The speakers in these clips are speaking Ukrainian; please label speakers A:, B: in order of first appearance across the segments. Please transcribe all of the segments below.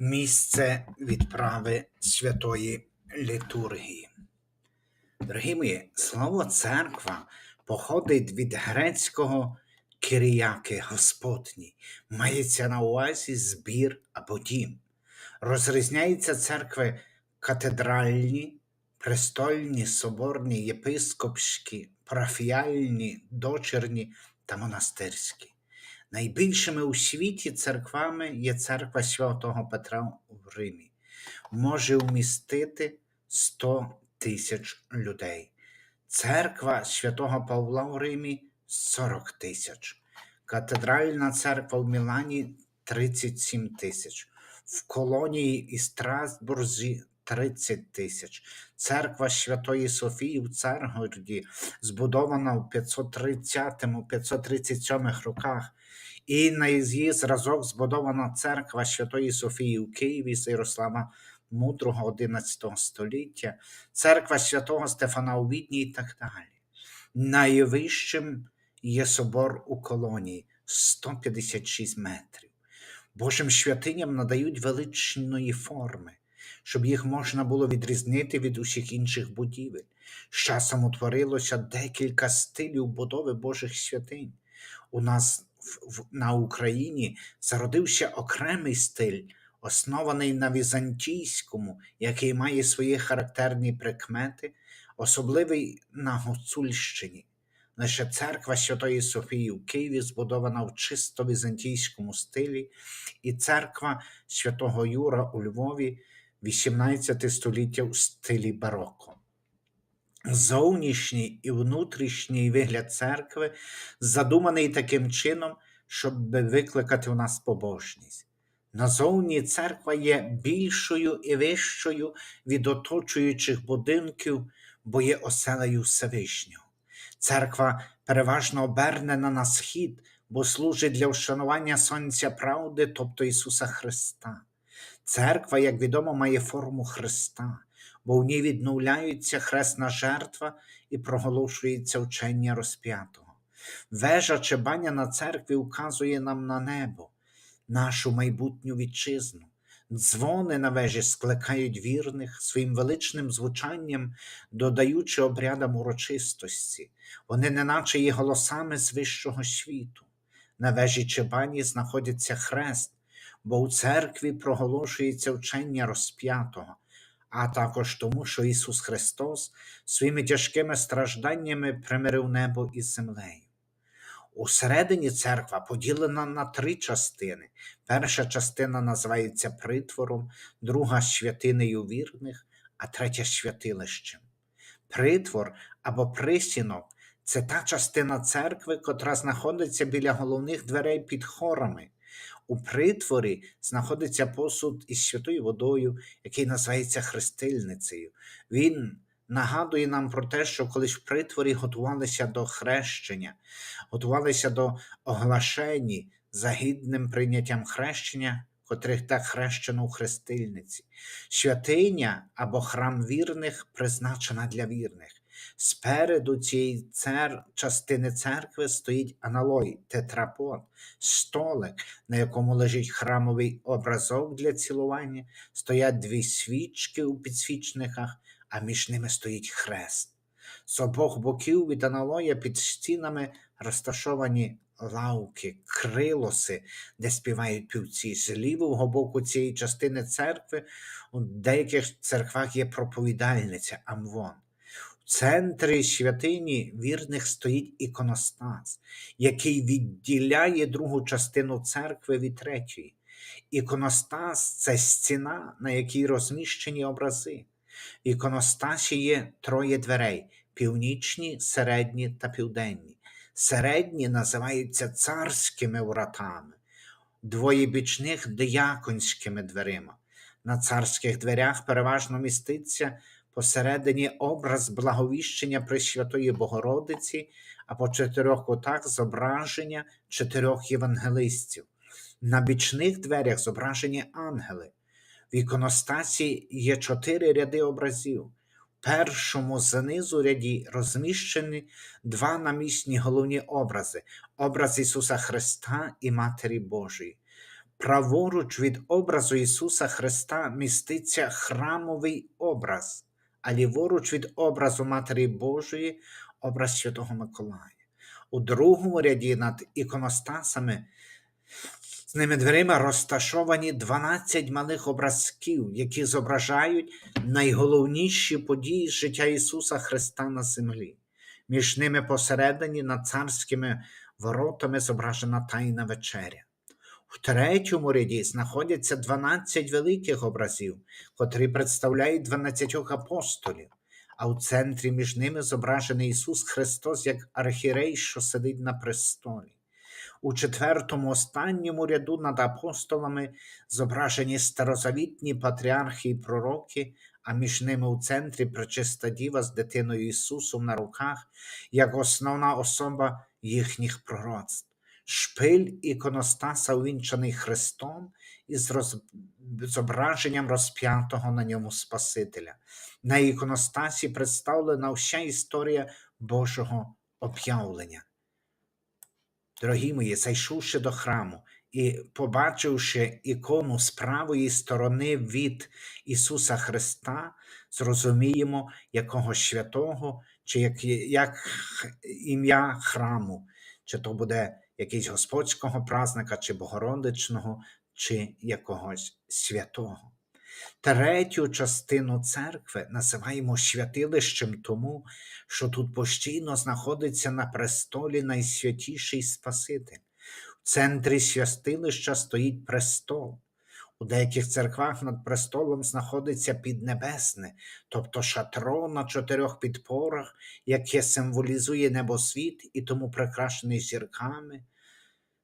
A: Місце відправи святої літургії. Дорогі мої, слово церква походить від грецького киріяки Господній, мається на увазі збір або дім. Розрізняються церкви катедральні, престольні, соборні, єпископські, парафіяльні, дочерні та монастирські. Найбільшими у світі церквами є церква святого Петра в Римі, може вмістити 100 тисяч людей. Церква святого Павла в Римі 40 тисяч. Катедральна церква в Мілані 37 тисяч. В Колонії і Страсбурзі 30 тисяч. Церква Святої Софії в Царгороді, збудована в 530-537 роках, і на її зразок збудована церква Святої Софії у Києві з Ярослава Мудрого 11 століття, церква святого Стефана у Відні і так далі. Найвищим є собор у колонії 156 метрів. Божим святиням надають величної форми, щоб їх можна було відрізнити від усіх інших будівель. З часом утворилося декілька стилів будови Божих святинь. У нас на Україні зародився окремий стиль, оснований на візантійському, який має свої характерні прикмети, особливий на Гуцульщині. Лише церква Святої Софії в Києві збудована в чисто візантійському стилі, і церква святого Юра у Львові 18 століття в стилі бароко. Зовнішній і внутрішній вигляд церкви задуманий таким чином, щоб викликати в нас побожність. Назовні церква є більшою і вищою від оточуючих будинків, бо є оселею Всевишнього. Церква переважно обернена на схід, бо служить для вшанування Сонця правди, тобто Ісуса Христа. Церква, як відомо, має форму Христа, бо в ній відновляється хресна жертва і проголошується вчення розп'ятого. Вежа чи баня на церкві указує нам на небо, нашу майбутню вітчизну. Дзвони на вежі скликають вірних своїм величним звучанням, додаючи обрядам урочистості, вони неначе є голосами з вищого світу. На вежі Чебані знаходиться хрест, бо у церкві проголошується вчення розп'ятого, а також тому, що Ісус Христос своїми тяжкими стражданнями примирив небо із землею. Усередині церква поділена на три частини. Перша частина називається притвором, друга святинею вірних, а третя святилищем. Притвор або присінок це та частина церкви, котра знаходиться біля головних дверей під хорами. У притворі знаходиться посуд із святою водою, який називається хрестильницею. Він нагадує нам про те, що колись в притворі готувалися до хрещення, готувалися до оглашені за гідним прийняттям хрещення, котрих так хрещено у хрестильниці. Святиня або храм вірних призначена для вірних. Спереду цієї цер... частини церкви стоїть аналой, тетрапон, столик, на якому лежить храмовий образок для цілування, стоять дві свічки у підсвічниках, а між ними стоїть хрест. З обох боків від аналоя під стінами розташовані лавки, крилоси, де співають півці. З лівого боку цієї частини церкви у деяких церквах є проповідальниця Амвон. Центрі святині вірних стоїть іконостас, який відділяє другу частину церкви від третьої. Іконостас це стіна, на якій розміщені образи. В іконостасі є троє дверей північні, середні та південні. Середні називаються царськими вратами, двоє бічних дияконськими дверима. На царських дверях переважно міститься посередині образ благовіщення Пресвятої Богородиці, а по чотирьох кутах зображення чотирьох євангелистів. На бічних дверях зображені ангели. В іконостасі є чотири ряди образів. В першому знизу ряді розміщені два намісні головні образи: образ Ісуса Христа і Матері Божої. Праворуч від образу Ісуса Христа міститься храмовий образ, а ліворуч від образу Матері Божої образ Святого Миколая. У другому ряді над іконостасами з ними дверима розташовані 12 малих образків, які зображають найголовніші події життя Ісуса Христа на землі. Між ними посередині над царськими воротами зображена Тайна вечеря. В третьому ряді знаходяться 12 великих образів, котрі представляють 12 апостолів, а в центрі між ними зображений Ісус Христос як архірей, що сидить на престолі. У четвертому останньому ряду над апостолами зображені старозавітні патріархи і пророки, а між ними у центрі пречиста діва з дитиною Ісусом на руках, як основна особа їхніх пророцтв. Шпиль іконостаса увінчаний Христом із роз... зображенням розп'ятого на ньому Спасителя. На іконостасі представлена вся історія Божого об'явлення. Дорогі мої, зайшовши до храму і побачивши ікону з правої сторони від Ісуса Христа, зрозуміємо якого святого, чи як, як ім'я храму, чи то буде якийсь господського празника, чи богородичного, чи якогось святого. Третю частину церкви називаємо святилищем тому, що тут постійно знаходиться на престолі найсвятіший Спаситель. В центрі святилища стоїть престол. У деяких церквах над престолом знаходиться піднебесне, тобто шатро на чотирьох підпорах, яке символізує небосвіт і тому прикрашений зірками,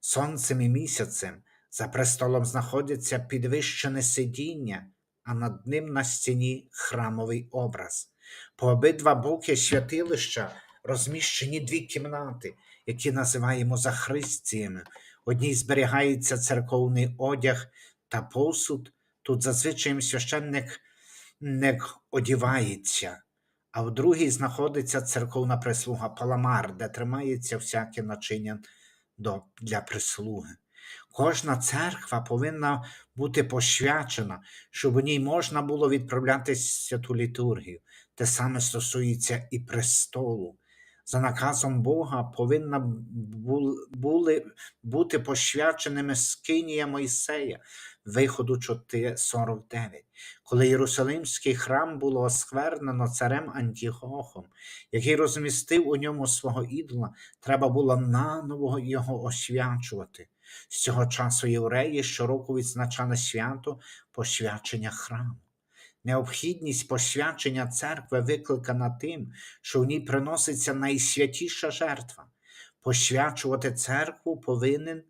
A: сонцем і місяцем. За престолом знаходиться підвищене сидіння, а над ним на стіні храмовий образ. По обидва боки святилища розміщені дві кімнати, які називаємо захристіями. Одній зберігається церковний одяг та посуд. Тут зазвичай священник не одівається, а в другій знаходиться церковна прислуга паламар, де тримається всяке начиння для прислуги. Кожна церква повинна бути посвячена, щоб у ній можна було відправляти святу літургію. Те саме стосується і престолу. За наказом Бога повинна були бути посвяченими скинія Мойсея, виходу 49, коли Єрусалимський храм було осквернено царем Антіхохом, який розмістив у ньому свого ідола, треба було наново його освячувати. З цього часу євреї щороку відзначали свято посвячення храму. Необхідність посвячення церкви викликана тим, що в ній приноситься найсвятіша жертва. Посвячувати церкву повинен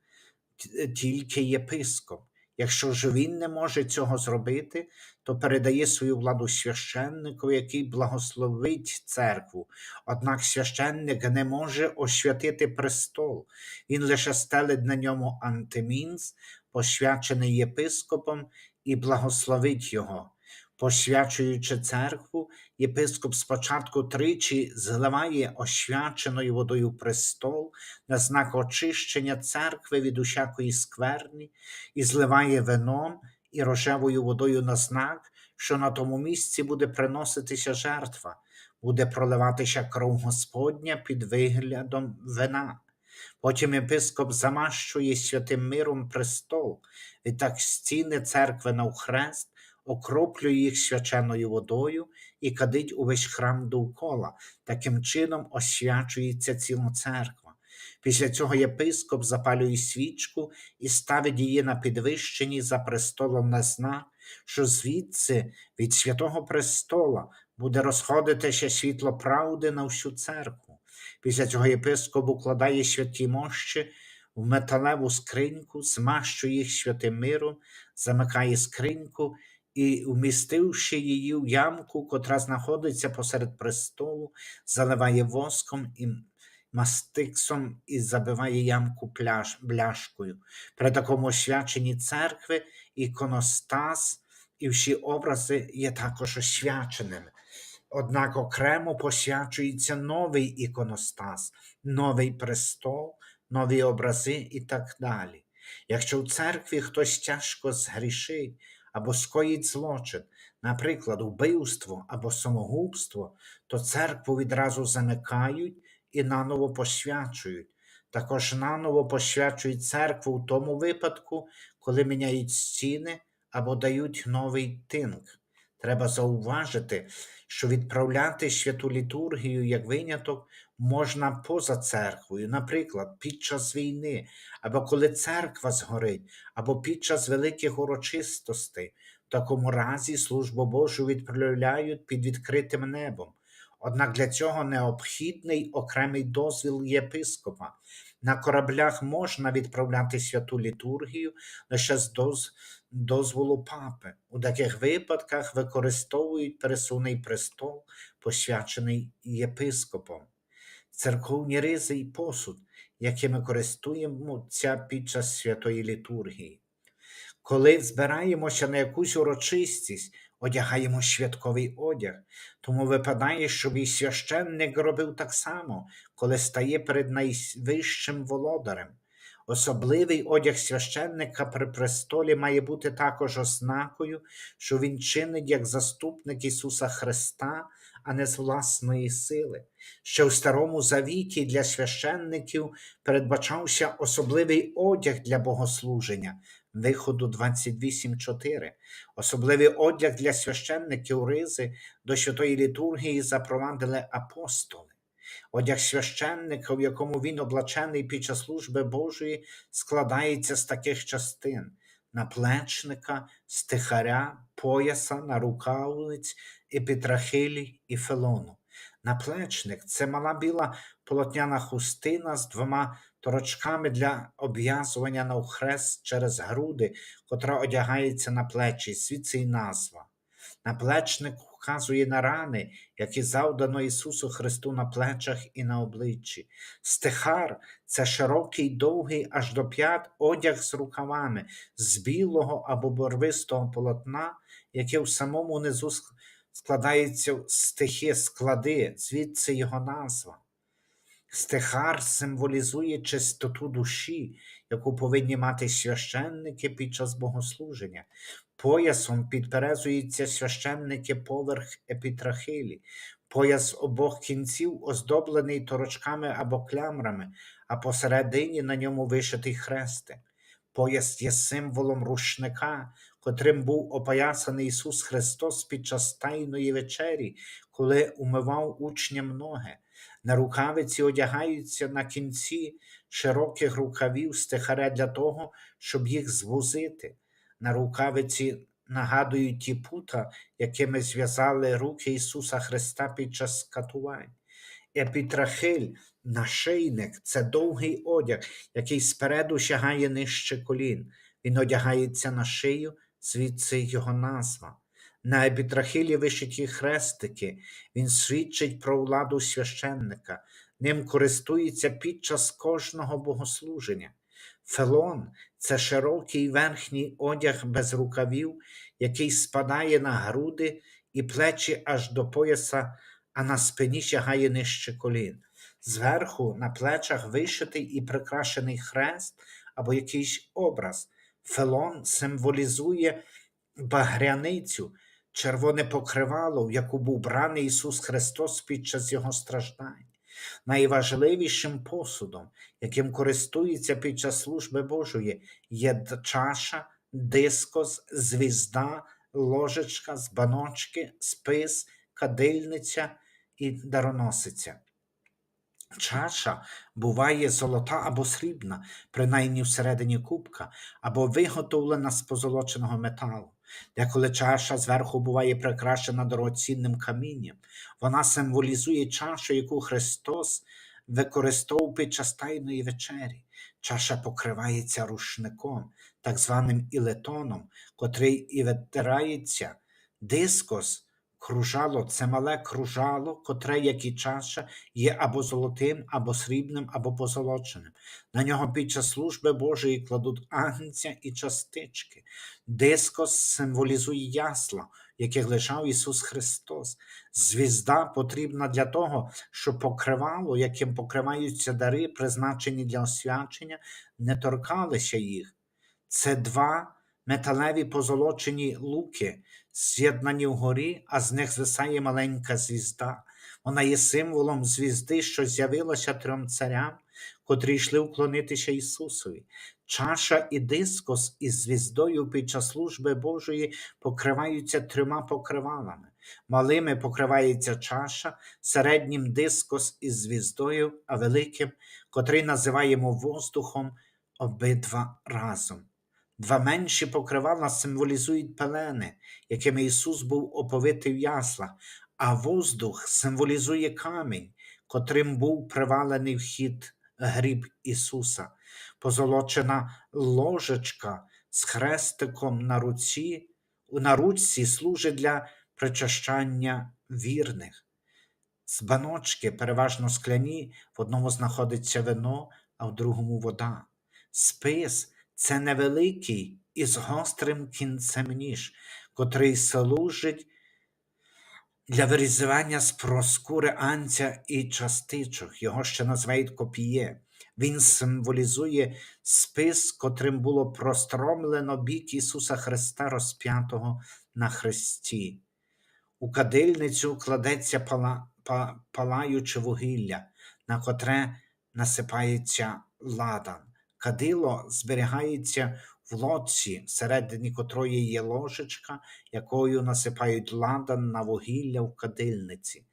A: тільки єпископ. Якщо ж він не може цього зробити, то передає свою владу священнику, який благословить церкву. Однак священник не може освятити престол, він лише стелить на ньому антимінс, посвячений єпископом, і благословить його. Посвячуючи церкву, єпископ спочатку тричі зливає освяченою водою престол на знак очищення церкви від усякої скверні, і зливає вином і рожевою водою на знак, що на тому місці буде приноситися жертва, буде проливатися кров Господня під виглядом вина. Потім єпископ замащує святим миром престол, і так стіни церкви навхрест, окроплює їх свяченою водою і кадить увесь храм довкола. Таким чином освячується ціла церква. Після цього єпископ запалює свічку і ставить її на підвищенні за престолом на знак, що звідси від святого престола буде розходитися світло правди на всю церкву. Після цього єпископ укладає святі мощі в металеву скриньку, змащує їх святим миром, замикає скриньку і, вмістивши її в ямку, котра знаходиться посеред престолу, заливає воском і мастиксом і забиває ямку пляж, бляшкою. При такому освяченні церкви іконостас і всі образи є також освяченими. Однак окремо посвячується новий іконостас, новий престол, нові образи і так далі. Якщо в церкві хтось тяжко згрішить або скоїть злочин, наприклад, вбивство або самогубство, то церкву відразу замикають і наново посвячують. Також наново посвячують церкву в тому випадку, коли міняють стіни або дають новий тинк. Треба зауважити, що відправляти святу літургію як виняток можна поза церквою, наприклад, під час війни, або коли церква згорить, або під час великих урочистостей. В такому разі службу Божу відправляють під відкритим небом. Однак для цього необхідний окремий дозвіл єпископа. На кораблях можна відправляти святу літургію лише з доз- дозволу папи. У таких випадках використовують пересувний престол, посвячений єпископом, церковні ризи і посуд, якими користуємося під час святої літургії. Коли збираємося на якусь урочистість, одягаємо святковий одяг, тому випадає, щоб і священник робив так само, коли стає перед найвищим володарем. Особливий одяг священника при престолі має бути також ознакою, що він чинить як заступник Ісуса Христа, а не з власної сили. Ще в Старому Завіті для священників передбачався особливий одяг для богослуження, виходу 28.4. Особливий одяг для священників ризи до святої літургії запровадили апостоли. Одяг священника, в якому він облачений під час служби Божої, складається з таких частин: наплечника, стихаря, пояса, нарукавниць, епітрахилі і фелону. Наплечник це мала біла полотняна хустина з двома торочками для обв'язування навхрест через груди, котра одягається на плечі, звідси й назва. Наплечник вказує на рани, які завдано Ісусу Христу на плечах і на обличчі. Стихар це широкий, довгий аж до п'ят одяг з рукавами, з білого або борвистого полотна, яке в самому низу складається стихи склади, звідси його назва. Стихар символізує чистоту душі, яку повинні мати священники під час богослуження. Поясом підперезуються священники поверх епітрахилі. Пояс обох кінців оздоблений торочками або клямрами, а посередині на ньому вишитий хрестик. Пояс є символом рушника, котрим був опоясаний Ісус Христос під час Тайної вечері, коли умивав учням ноги. На рукавиці одягаються на кінці широких рукавів стихаря для того, щоб їх звузити. На рукавиці нагадують ті пута, якими зв'язали руки Ісуса Христа під час катувань. Епітрахиль, нашийник це довгий одяг, який спереду сягає нижче колін. Він одягається на шию, звідси його назва. На епітрахилі вишиті хрестики, він свідчить про владу священника, ним користується під час кожного богослуження. Фелон це широкий верхній одяг без рукавів, який спадає на груди і плечі аж до пояса, а на спині сягає нижче колін. Зверху на плечах вишитий і прикрашений хрест або якийсь образ. Фелон символізує багряницю, червоне покривало, в яку був браний Ісус Христос під час Його страждань. Найважливішим посудом, яким користується під час служби Божої, є чаша, дискос, звізда, ложечка, збаночки, спис, кадильниця і дароносиця. Чаша буває золота або срібна, принаймні всередині кубка, або виготовлена з позолоченого металу. Деколи чаша зверху буває прикрашена дорогоцінним камінням. Вона символізує чашу, яку Христос використовував під час Тайної вечері. Чаша покривається рушником, так званим ілетоном, котрий і витирається. Дискос, кружало це мале кружало, котре, як і чаша, є або золотим, або срібним, або позолоченим. На нього під час служби Божої кладуть агнця і частички. Дискос символізує ясла, яких лежав Ісус Христос. Звізда потрібна для того, щоб покривало, яким покриваються дари, призначені для освячення, не торкалися їх. це два металеві позолочені луки, з'єднані вгорі, а з них звисає маленька звізда. Вона є символом звізди, що з'явилася трьом царям, котрі йшли вклонитися Ісусові. Чаша і дискос із звіздою під час служби Божої покриваються трьома покривалами. Малими покривається чаша, середнім дискос із звіздою, а великим, котрий називаємо воздухом, обидва разом. Два менші покривала символізують пелени, якими Ісус був оповитий в яслах, а воздух символізує камінь, котрим був привалений вхід гріб Ісуса, позолочена ложечка з хрестиком на руці, на ручці служить для причащання вірних. З баночки, переважно скляні, в одному знаходиться вино, а в другому вода. Спис це невеликий із гострим кінцем ніж, котрий служить для вирізування з проскури анця і частичок. Його ще називають копіє. Він символізує спис, котрим було простромлено бік Ісуса Христа розп'ятого на хресті. У кадильницю кладеться пала, па, палаюче вугілля, на котре насипається ладан. Кадило зберігається в лодці, всередині котрої є ложечка, якою насипають ладан на вугілля в кадильниці.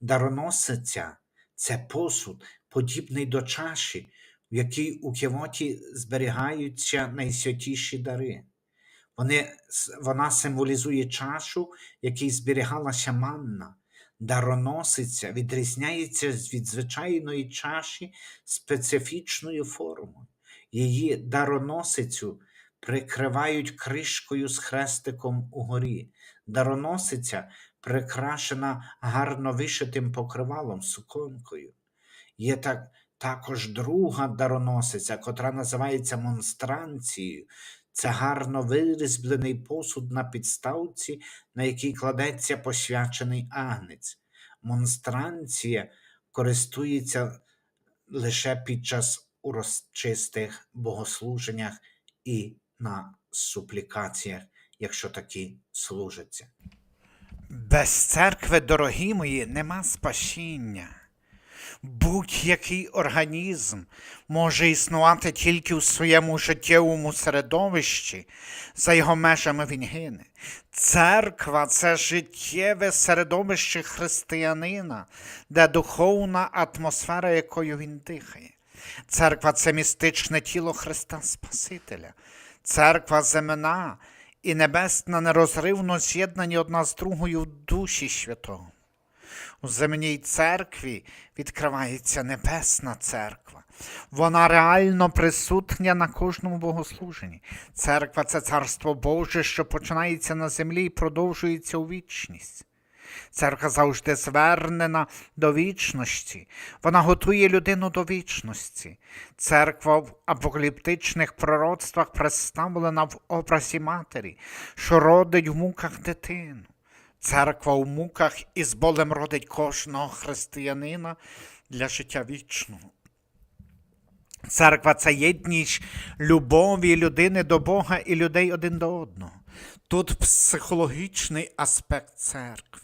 A: Дароносиця це посуд, подібний до чаші, в якій у кивоті зберігаються найсвятіші дари. Вони, вона символізує чашу, в якій зберігалася манна. Дароносиця відрізняється від звичайної чаші специфічною формою. Її дароносицю прикривають кришкою з хрестиком угорі. Дароносиця прикрашена гарно вишитим покривалом суконкою. Є так, також друга дароносиця, котра називається монстранцією. Це гарно вирізблений посуд на підставці, на який кладеться посвячений агнець. Монстранція користується лише під час урочистих богослуженнях і на суплікаціях, якщо такі служаться. Без церкви, дорогі мої, нема спасіння. Будь-який організм може існувати тільки в своєму життєвому середовищі, за його межами він гине. Церква це життєве середовище християнина, де духовна атмосфера, якою він дихає. Церква це містичне тіло Христа Спасителя. Церква земна і небесна нерозривно з'єднані одна з другою в душі святого. У земній церкві відкривається небесна церква. Вона реально присутня на кожному богослуженні. Церква це царство Боже, що починається на землі і продовжується у вічність. Церква завжди звернена до вічності. Вона готує людину до вічності. Церква в апокаліптичних пророцтвах представлена в образі матері, що родить в муках дитину. Церква в муках із болем родить кожного християнина для життя вічного. Церква це єдність любові людини до Бога і людей один до одного. Тут психологічний аспект церкви.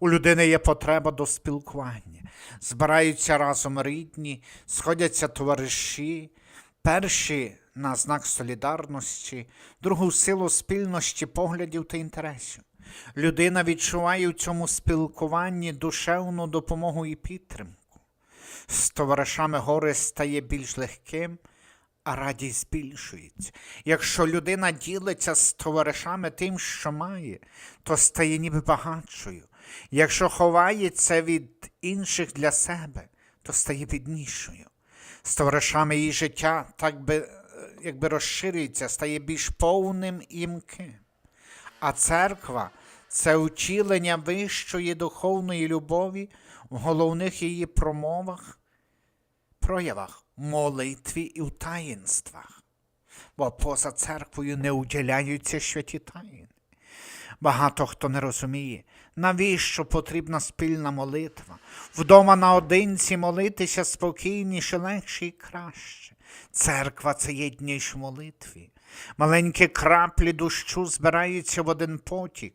A: У людини є потреба до спілкування. Збираються разом рідні, сходяться товариші, перші на знак солідарності, другу силу спільності поглядів та інтересів. Людина відчуває в цьому спілкуванні душевну допомогу і підтримку. З товаришами горе стає більш легким, а радість збільшується. Якщо людина ділиться з товаришами тим, що має, то стає ніби багатшою. Якщо ховається від інших для себе, то стає біднішою. З товаришами її життя так би, е, якби розширюється, стає більш повним і мким. А церква це втілення вищої духовної любові в головних її промовах, проявах, молитві і в таїнствах. Бо поза церквою не уділяються святі таїни. Багато хто не розуміє, навіщо потрібна спільна молитва. Вдома наодинці молитися спокійніше, легше і краще. Церква це єдність в молитві. Маленькі краплі дощу збираються в один потік,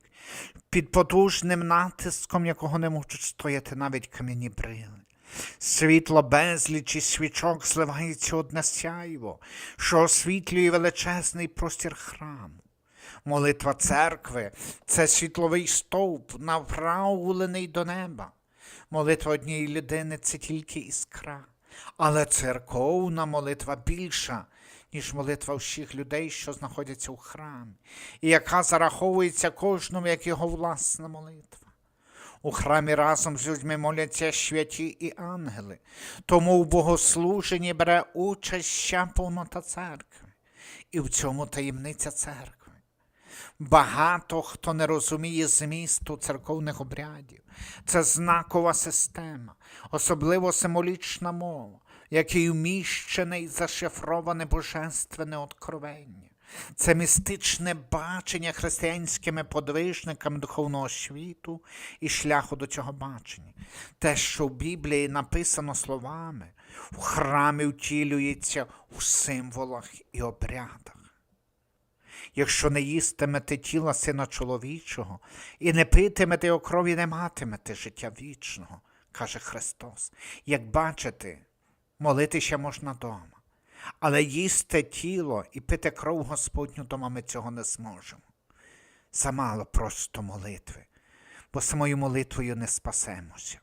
A: під потужним натиском, якого не можуть стояти навіть кам'яні брили. Світло безлічі свічок зливається одне сяйво, що освітлює величезний простір храму. Молитва церкви це світловий стовп, направлений до неба. Молитва однієї людини це тільки іскра, але церковна молитва більша, ніж молитва всіх людей, що знаходяться у храмі, і яка зараховується кожному як його власна молитва. У храмі разом з людьми моляться святі і ангели, тому в богослуженні бере участь ще повнота церкви, і в цьому таємниця церкви. Багато хто не розуміє змісту церковних обрядів. Це знакова система, особливо символічна мова, в якій вміщене і зашифроване божественне откровення. Це містичне бачення християнськими подвижниками духовного світу і шляху до цього бачення. Те, що в Біблії написано словами, в храмі втілюється у символах і обрядах. Якщо не їстимете тіла сина чоловічого і не питимете його крові, не матимете життя вічного, каже Христос. Як бачите, молитися можна дома, але їсти тіло і пити кров Господню дома ми цього не зможемо. Замало просто молитви, бо самою молитвою не спасемося.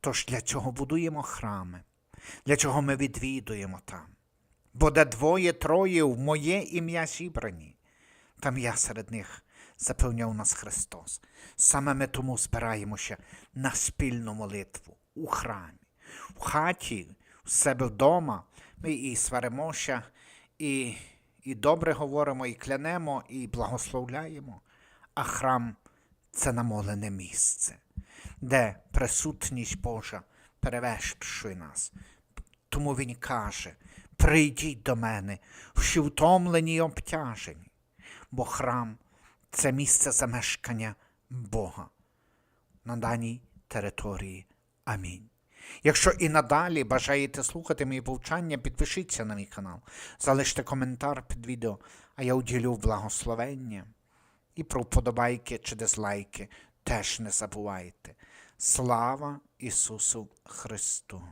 A: Тож для чого будуємо храми, для чого ми відвідуємо там? Бо де двоє троє в моє ім'я зібрані, там я серед них запевняв нас Христос. Саме ми тому збираємося на спільну молитву у храмі, в хаті, в себе вдома. Ми і сваримося, і, і добре говоримо, і клянемо, і благословляємо. А храм це намолене місце, де присутність Божа перевершує нас. Тому Він каже, прийдіть до мене, всі втомлені й обтяжені, бо храм це місце замешкання Бога на даній території. Амінь. Якщо і надалі бажаєте слухати мої повчання, підпишіться на мій канал, залиште коментар під відео, а я уділю благословення. І про вподобайки чи дизлайки теж не забувайте. Слава Ісусу Христу!